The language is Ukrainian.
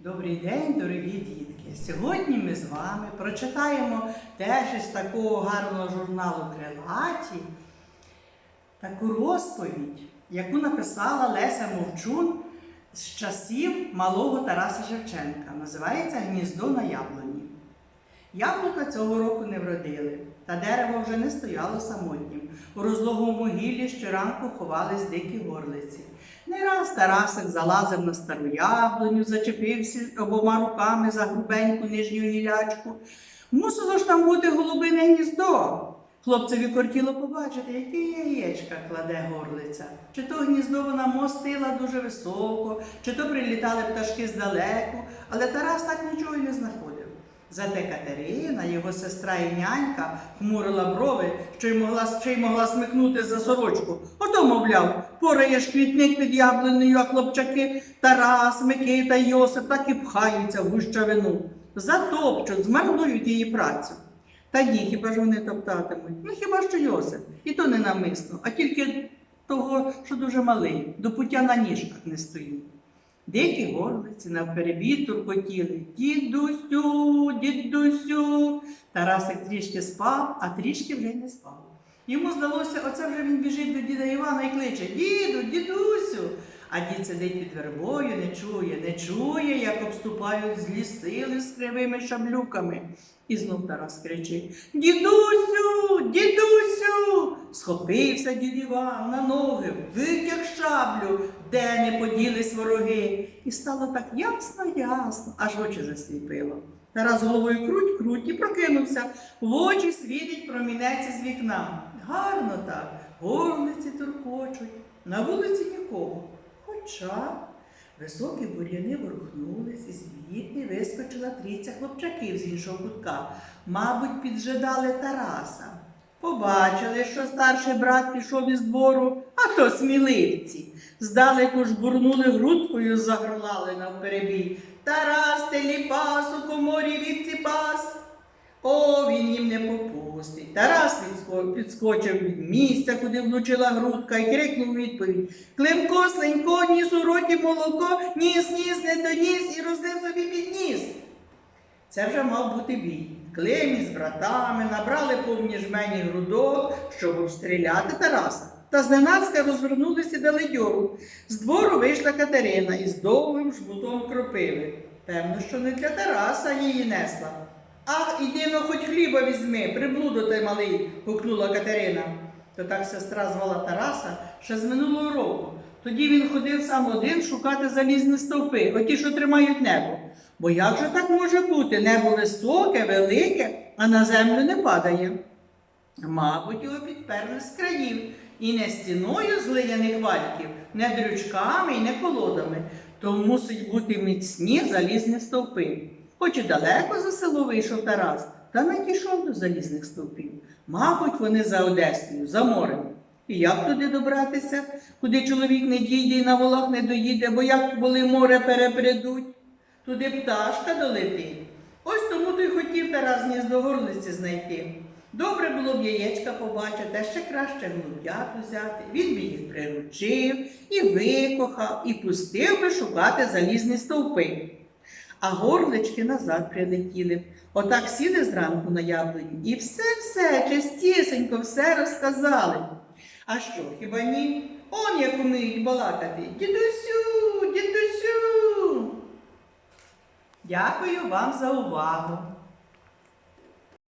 Добрий день, дорогі дітки! Сьогодні ми з вами прочитаємо теж із такого гарного журналу Крилаті таку розповідь, яку написала Леся Мовчун з часів малого Тараса Шевченка. Називається Гніздо на яблуні. Яблука цього року не вродили, та дерево вже не стояло самотнім. У розлогому могилі щоранку ховались дикі горлиці. Не раз Тарасик залазив на стару яблуню, зачепився обома руками за грубеньку нижню гілячку. Мусило ж там бути голубине гніздо. Хлопцеві кортіло побачити, яке яєчка кладе горлиця. Чи то гніздо вона мостила дуже високо, чи то прилітали пташки здалеку, але Тарас так нічого й не знаходив. Зате Катерина, його сестра і нянька, хмурила брови, що й могла, ще й могла смикнути за сорочку. Ото, мовляв, пораєш квітник під яблунею, а хлопчаки Тарас, Микита Йосип так і пхаються в гущавину. Затопчуть, змарнують її працю. Та ні, хіба ж вони топтатимуть? Ну хіба що Йосип? І то не намисно, а тільки того, що дуже малий, до пуття на ніжках не стоїть. Дикі горлиці навперебій туркотіли. Дідусю, дідусю. Тарасик трішки спав, а трішки вже не спав. Йому здалося, оце вже він біжить до діда Івана і кличе Діду, дідусю. А дід сидить під вербою, не чує, не чує, як обступають злі сили з кривими шаблюками. І знов Тарас кричить Дідусю, дідусю. Схопився дід Іван на ноги, витяг шаблю, де не поділись вороги. І стало так ясно, ясно, аж очі засліпило. Тарас головою круть, круть і прокинувся. В очі світить промінець із вікна. Гарно так, горлиці туркочуть, на вулиці нікого. Хоча високі бур'яни ворухнулись, і звідти вискочила трійця хлопчаків з іншого кутка. Мабуть, піджидали Тараса. Побачили, що старший брат пішов із двору, а то сміливці. Здалеку ж бурнули грудкою, загорлали навперебій. Тарас теліпас у коморі вівці пас. О, він їм не попустить. Тарас підскочив від місця, куди влучила грудка, і крикнув відповідь Климко, слинько, ніс у роті молоко, ніс, ніс, не доніс і розлив собі під ніс. Це вже мав бути бій. Клим із братами набрали повні жмені грудок, щоб обстріляти Тараса. Та зненацька розвернулися дали дьору. З двору вийшла Катерина із довгим жмутом кропиви. Певно, що не для Тараса її несла. Ах, іди но хоч хліба візьми, приблудо ти малий, гукнула Катерина. То так сестра звала Тараса ще з минулого року. Тоді він ходив сам один шукати залізні стовпи, оті, що тримають небо. Бо як же так може бути? Небо високе, велике, а на землю не падає. Мабуть, його підперли з країв, і не стіною з глиняних вальків, не дрючками і не колодами, то мусить бути міцні залізні стовпи. Хоч і далеко за село вийшов Тарас, та не дійшов до залізних стовпів. Мабуть, вони за Одесою, за морем. І як туди добратися, куди чоловік не дійде і на волах не доїде, бо як воли море перепрядуть, туди пташка долетить. Ось тому то й хотів Тарас гніздо горлиці знайти. Добре було б яєчка побачити, ще краще голуб'ят взяти. Він би їх приручив і викохав, і пустив би шукати залізні стовпи. А горлички назад прилетіли. Отак сіли зранку на яблуні і все-все, чистісенько, все розказали. А що, хіба ні? Он як уміють балакати. Дідусю, дідусю. Дякую вам за увагу.